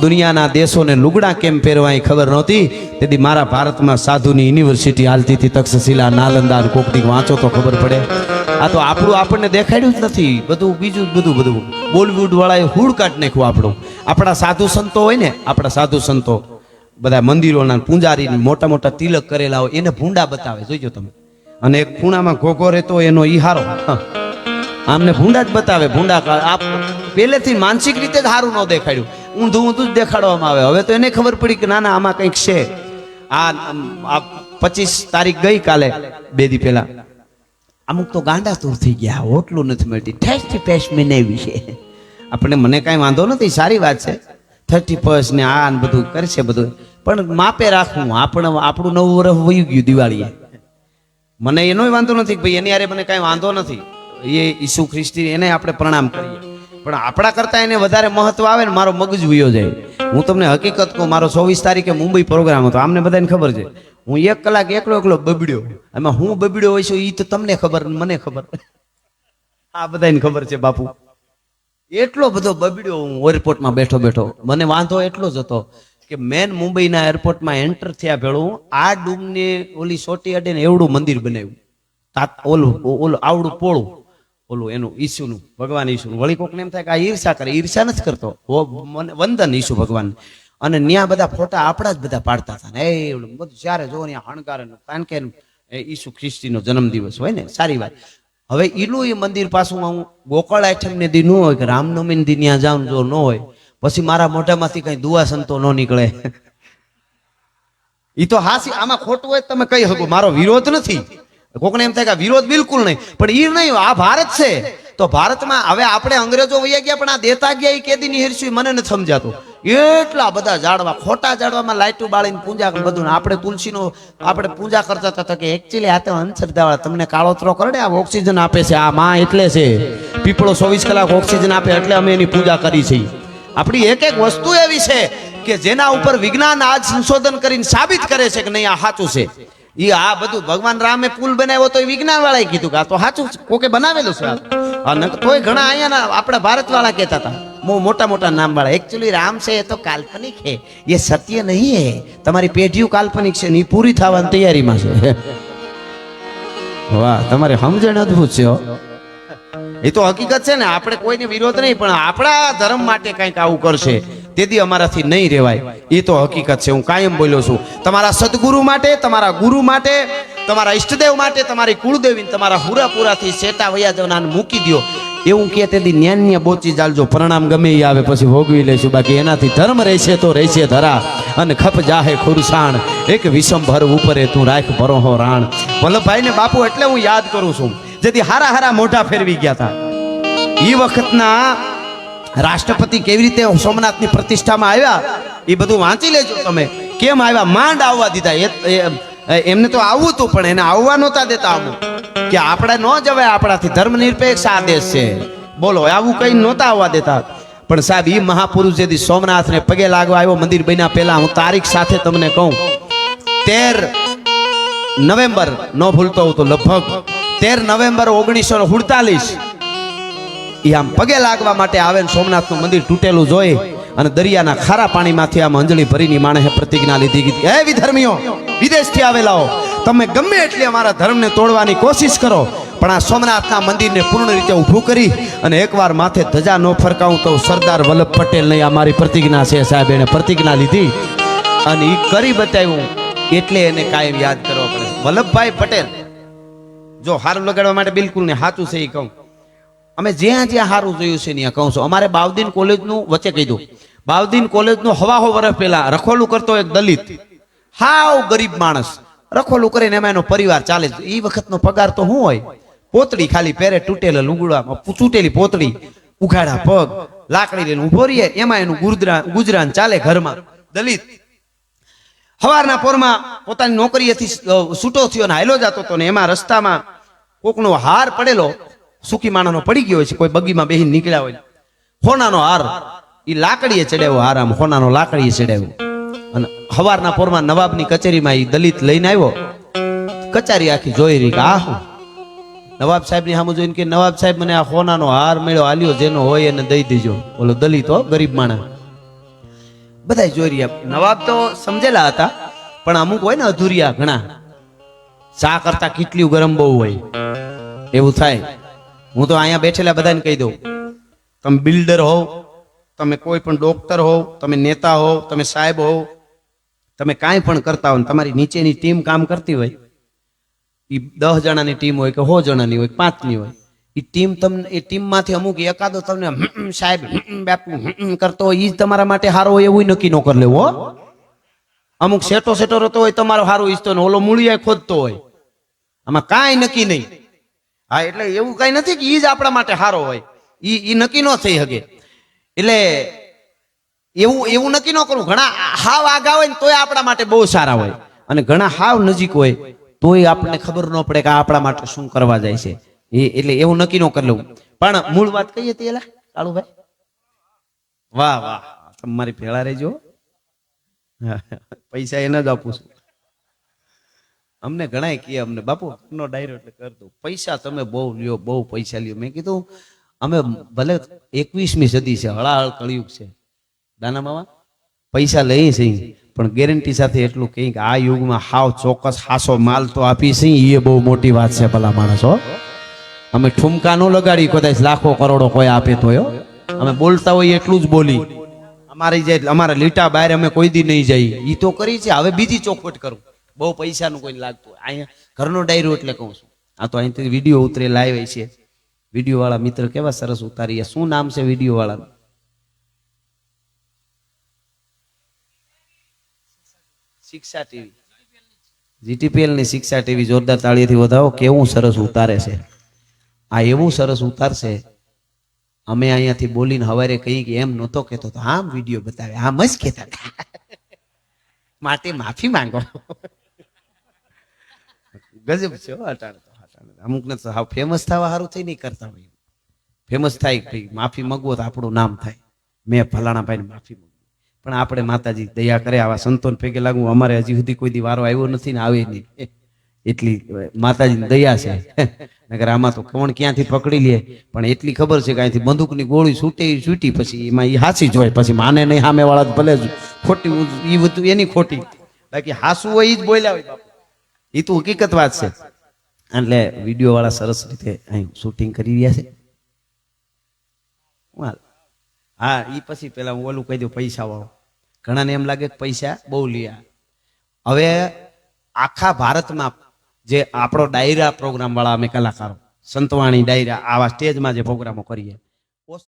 દુનિયાના દેશોને લુગડા કેમ પહેરવા ખબર નહોતી? તેથી મારા ભારતમાં સાધુની યુનિવર્સિટી હાલતી હતી, તક્ષશિલા, નાલંદા કોકની વાંચો તો ખબર પડે. આ તો આપણું આપણને દેખાડ્યું જ નથી. બધું બીજું બધું બધું. બોલિવૂડ વાળાએ હુડ કાઢ નાખ્યું આપણું. આપણા સાધુ સંતો હોય ને, આપણા સાધુ સંતો, બધા મંદિરોના પૂંજારી મોટા મોટા તિલક કરેલા હોય, એને ભૂંડા બતાવે, જોઈજો તમે. અને એક ખૂણામાં ઘોઘો રહેતો એનો ઈહારો. આમને ભૂંડા જ બતાવે. ભૂંડા આપ પહેલેથી માનસિક રીતે જ સારું ન દેખાડ્યું. ઊંધું ઊંધું જ દેખાડવામાં આવે. હવે તો એને ખબર પડી કે ના ના, આમાં કંઈક છે. આ પચીસ તારીખ ગઈ કાલે, બે દી પહેલા. અમુક તો ગાંડા તૂર થઈ ગયા હોટલું નથી મળતી. ઠેસથી ફેસ મેનાવી છે. આપણે, મને કાંઈ વાંધો નથી, સારી વાત છે. થર્ટી ફર્સ્ટ ને આ ને બધું કરશે બધું. પણ માપે રાખવું, આપણે, આપણું નવું વર્ષ વયું ગયું દિવાળીએ. મને એનોય વાંધો નથી ભાઈ, એની હારે મને કાંઈ વાંધો નથી. એ ઈસુ ખ્રિસ્તી, એને આપણે પ્રણામ કરીએ. પણ આપણા કરતાં એને વધારે મહત્વ આવે ને મારો મગજ વયો જાય. હું તમને હકીકત કહું, મારો ચોવીસ તારીખે મુંબઈ પ્રોગ્રામ હતો. આમને બધાને ખબર છે. હું એક કલાક એકલો એકલો બબડ્યો. એમાં હું બબડ્યો હોય છું એ તો તમને ખબર મને ખબર. આ બધાને ખબર છે, બાપુ. એટલો બધો બબડ્યો હું એરપોર્ટમાં બેઠો બેઠો. મને વાંધો એટલો જ હતો કે મેન મુંબઈના એરપોર્ટમાં એન્ટર થયા ભેળું આ ડૂમની ઓલી સોટી અડે ને એવડું મંદિર બનાવ્યું. ઓલું ઓલું આવડું પોળું. ઓલું એનું ઈસુનું, ભગવાન ઈસુનું. વળી કોકને એમ થાય કે આ ઈર્ષા કરે, ઈર્ષા નથી કરતો. વંદન ઈસુ ભગવાન. અને ત્યાં બધા ફોટા આપણા જ બધા પાડતા હતા ને. એ બધું જ્યારે જો ત્યાં હણકાર કારણ કે ઈસુ ખ્રિસ્તીનો જન્મદિવસ હોય ને, સારી વાત. હવે ઈલું એ મંદિર પાછું હું ગોકળ આઠમને દી ન હોય કે રામનવમી દી ત્યાં જાઉં જો ન હોય, પછી મારા મોઢામાંથી કઈ દુઆ સંતો ન નીકળે. એ તો હાસી, આમાં ખોટું હોય તમે કહી શકો, મારો વિરોધ નથી. કોકને એમ થાય કે વિરોધ બિલકુલ નહીં, પણ ઈ નહીં, આ ભારત છે. તો ભારતમાં હવે આપણે અંગ્રેજો વૈયા ગયા, પણ આ દેતા ગયા એ કેદી નિહેરશું મને નથી સમજાતું. એટલા બધા ઝાડવા, ખોટા ઝાડવામાં લાઈટું બાળીને પૂજા બધું ને આપણે તુલસીનો, આપણે પૂજા કરતા હતા કે એકચ્યુઅલી આ તો અંધશ્રદ્ધાવાળા, તમને કાળોતરો કરે આ ઓક્સિજન આપે છે, આ માં એટલે છે. પીપળો ચોવીસ કલાક ઓક્સિજન આપે, એટલે અમે એની પૂજા કરી છે. આપણી એક એક વસ્તુ એવી છે કે જેના ઉપર વિજ્ઞાન આજ સંશોધન કરીને સાબિત કરે છે કે નહીં, આ સાચું છે. ઈ આ બધું ભગવાન રામે પુલ બનાવ્યો તો એ વિજ્ઞાન વાળાએ કીધું કે આ તો સાચું. કોકે બનાવેલું છે. આ? તોય ઘણા અહીંયાના આપણા ભારત વાળા કહેતા હતા. બહુ મોટા મોટા નામ વાળા એકચ્યુઅલી રામ છે એ તો કાલ્પનિક છે. એ સત્ય નહીં હે તમારી પેઢીઓ કાલ્પનિક છે ને એ પૂરી થવાની તૈયારીમાં છે. વાહ, તમારે સમજણ અદભુત છે એ તો હકીકત છે ને, આપણે કોઈને વિરોધ નહીં, પણ આપણા ધર્મ માટે કંઈક આવું કરશે. તેથી અમારાથી નહીં રહેવાય. એ તો હકીકત છે. હું કાયમ બોલ્યો છું. તમારા સદગુરુ માટે, તમારા ગુરુ માટે, તમારા ઈષ્ટદેવ માટે, તમારી કુળદેવી તમારા હુરાપુરાથી સેટા વયા જવાના મૂકી દ્યો. એવું કે તેથી ન્યાન્ય બોચી ચાલજો પરણામ ગમે એ આવે, પછી ભોગવી લઈશું. બાકી એનાથી ધર્મ રહેશે તો રહેશે ધરા. અને ખપ જાહે ખુરસાણ. એક વિષમ ભર ઉપરે તું રાખ ભરોહો રાણ. વલ્લભભાઈ ને બાપુ એટલે હું યાદ કરું છું. જેથી હારા હારા મોઢા ફેરવી ગયા હતા એ વખતના રાષ્ટ્રપતિ કેવી રીતે સોમનાથની પ્રતિષ્ઠામાં આવ્યા, એ બધું વાંચી લેજો તમે. કેમ આવ્યા? માંડ આવવા દીધા. એમને તો આવવું હતું, પણ એને આવવા નહોતા દેતા અમુક. કે આપણે ન જવાય, આપણાથી ધર્મ નિરપેક્ષ આદેશ છે. બોલો, આવું કઈ નહોતા આવવા દેતા. પણ સાહેબ એ મહાપુરુષ જેથી સોમનાથને પગે લાગવા આવ્યો, મંદિર બન્યા પહેલા. હું તારીખ સાથે તમને કહું. તેર નવેમ્બર, ન ભૂલતો હું તો લગભગ. તેર નવેમ્બર ઓગણીસો ને હુડતાલીસ એ આમ પગે લાગવા માટે આવે ને સોમનાથનું મંદિર તૂટેલું જોઈ અને દરિયાના ખારા પાણીમાંથી આમ અંજળી ભરીની માણસે પ્રતિજ્ઞા લીધી કીધી. હે વિધર્મીઓ, વિદેશથી આવેલાઓ તમે ગમે એટલી અમારા ધર્મને તોડવાની કોશિશ કરો, પણ આ સોમનાથના મંદિરને પૂર્ણ રીતે ઊભું કરી અને એકવાર માથે ધજા ન ફરકાવું તો સરદાર વલ્લભ પટેલ નહીં આ મારી પ્રતિજ્ઞા છે સાહેબ એને પ્રતિજ્ઞા લીધી અને એ કરી બતાવ્યું એટલે એને કાયમ યાદ કરવા પડે. વલ્લભભાઈ પટેલ, જો હારું લગાડવા માટે બિલકુલ ને સાચું છે એ કહું. અમે જ્યાં જ્યાં સારું જોયું છે ત્યાં કહું છું. અમારે બાવદીન કોલેજનું વચ્ચે કહી દઉં. બાવદીન કોલેજનું હવાહો વર્ષ પહેલા રખોલું કરતો એક દલિત. હાવ ગરીબ માણસ. રખોલું કરીને એમાં એનો પરિવાર ચાલે એ વખતનો પગાર તો શું હોય? પોતડી ખાલી પહેરે તૂટેલા લુગડામાં તૂટેલી પોતડી ઉઘાડા પગ, લાકડી લઈને ઊભો રહીએ. એમાં એનું ગુરદરા, ગુજરાન ચાલે ઘરમાં. દલિત. સવારના પોરમાં પોતાની નોકરીએથી છૂટો થયો ને હાયલો જતો હતો ને એમાં રસ્તામાં કોકનો હાર પડેલો. સુકી માણાનો પડી ગયો છે, કોઈ બગીમાં બેહીને નીકળ્યા હોય. હોનાનો હાર એ લાકડીએ ચડાવ્યો હાર આમ હોનાનો લાકડીએ ચડાવ્યો અને હવારના પોરમાં નવાબની કચેરીમાં એ દલિત લઈને આવ્યો. કચારી આખી જોઈ રહી કે આ નવાબ સાહેબની સામે જોઈને કે, નવાબ સાહેબ, મને આ હોનાનો હાર મળ્યો, આલ્યો જેનો હોય એને દઈ દેજો. ઓલો દલિત, હો, ગરીબ માણસ. બધા જોઈ રહ્યા. નવાબ તો સમજેલા હતા, પણ અમુક હોય ને અધૂરિયા ઘણા. ચા કરતા કેટલી ગરમ બહુ હોય. એવું થાય. હું તો અહીંયા બેઠેલા બધાને કહી દઉં. તમે બિલ્ડર હોવ, તમે કોઈ પણ ડોક્ટર હોવ, તમે નેતા હોવ, તમે સાહેબ હોવ, તમે કાંઈ પણ કરતા હો તમારી નીચેની ટીમ કામ કરતી હોય એ દસ જણાની ટીમ હોય કે સો જણાની હોય, પાંચની હોય એ ટીમ તમને, એ ટીમમાંથી અમુક એકાદો તમને સાહેબ બાપુ કરતો હોય એ જ તમારા માટે સારો હોય એવું નક્કી ન કરી લેવો અમુક સેટો સેટો રહેતો હોય, તમારો સારો ઈચ્છતો ને ઓલો મૂળિયા ખોદતો હોય. આમાં કાંઈ નક્કી નહીં. હા, એટલે એવું કઈ નથી કે ઈ જ આપણા માટે સારો હોય. ઈ ઈ નક્કી ન થઈ શકે. એટલે એવું એવું નક્કી ન કરવું. ઘણા હાવ આગા હોય ને તોય આપણા માટે બહુ સારા હોય. અને ઘણા હાવ નજીક હોય તોય આપણને ખબર ન પડે કે આપણા માટે શું કરવા જાય છે. એ, એટલે એવું નક્કી ન કરી લેવું. પણ મૂળ વાત કહીએ તે કાળુભાઈ? વાહ વાહ. તમારી ભેળા રહેજો. પૈસા એને જ આપું છું. અમને ઘણા કહે, અમને બાપુ નો ડાયરો એટલે કર દઉં. પૈસા તમે બહુ લ્યો, બહુ પૈસા લ્યો. મેં કીધું, અમે ભલે એકવીસમી સદી છે, હળાહળ કળિયુગ છે. દાના મામા, પૈસા લઈએ છીએ પણ ગેરંટી સાથે એટલું કહી કે આ યુગમાં હાવ ચોક્કસ હાસો માલ તો આપી છે એ બહુ મોટી વાત છે, ભલા માણસો અમે ઠુમકા નો લગાડી, કદાચ લાખો કરોડો કોઈ આપે તો હો. અમે બોલતા હોય એટલું જ બોલી. અમારી જે, અમારા લીટા બહાર અમે કોઈ દી નહીં જઈએ. એ તો કરી છે, હવે બીજી ચોખવટ કરું. બહુ પૈસાનું કોઈ લાગતું હોય. અહીંયા ઘરનો ડાયરો એટલે કહું છું. આ તો અહીંથી વીડિયો ઉતરે લાઈવ છે. વીડિયો વાળા મિત્ર કેવા સરસ ઉતારી શું નામ છે વીડિયો વાળાનું શિક્ષા ટીવી. જીટીપીએલની શિક્ષા ટીવી જોરદાર તાળીથી વધાવો. કેવું સરસ ઉતારે છે. આ એવું સરસ ઉતારશે. અમે અહીંયાથી બોલીને હવારે કહી કે એમ નહોતો કહેતો તો આમ વીડિયો બતાવે. આમ જ કહેતા માટે માફી માંગો. ગજબ છે, હો અમુક તો હાવ ફેમસ થવા સારું થઈ નહીં કરતા હોય ફેમસ થાય ભાઈ, માફી મગવો તો આપણું નામ થાય. મેં ફલાણા ભાઈને માફી મગવી પણ આપણે માતાજી દયા કરે, આવા સંતોન ભેગે લાગવું. અમારે હજી સુધી કોઈ દી વારો આવ્યો નથી ને આવે નહીં. એટલી માતાજીની દયા છે. નગર આમાં તો કોણ ક્યાંથી પકડી લે? પણ એટલી ખબર છે કે અહીંથી બંદૂકની ગોળી છૂટે છૂટી પછી એમાં એ હાસી જોય પછી માને નહીં સામે વાળા ભલે જ ખોટી એ બધું એની ખોટી. બાકી હાસું હોય એ જ બોલ્યા હોય બાપુ. એ તો હકીકત વાત છે. એટલે વીડિયો વાળા સરસ રીતે અહીં શૂટિંગ કરી રહ્યા છે. હા એ પછી પેલા હું ઓલું કહી દઉં, પૈસા વાળો. ઘણાને એમ લાગે કે પૈસા બહુ લીયા હવે આખા ભારતમાં જે આપણો ડાયરા પ્રોગ્રામ વાળા અમે કલાકારો, સંતવાણી ડાયરા, આવા સ્ટેજમાં જે પ્રોગ્રામો કરીએ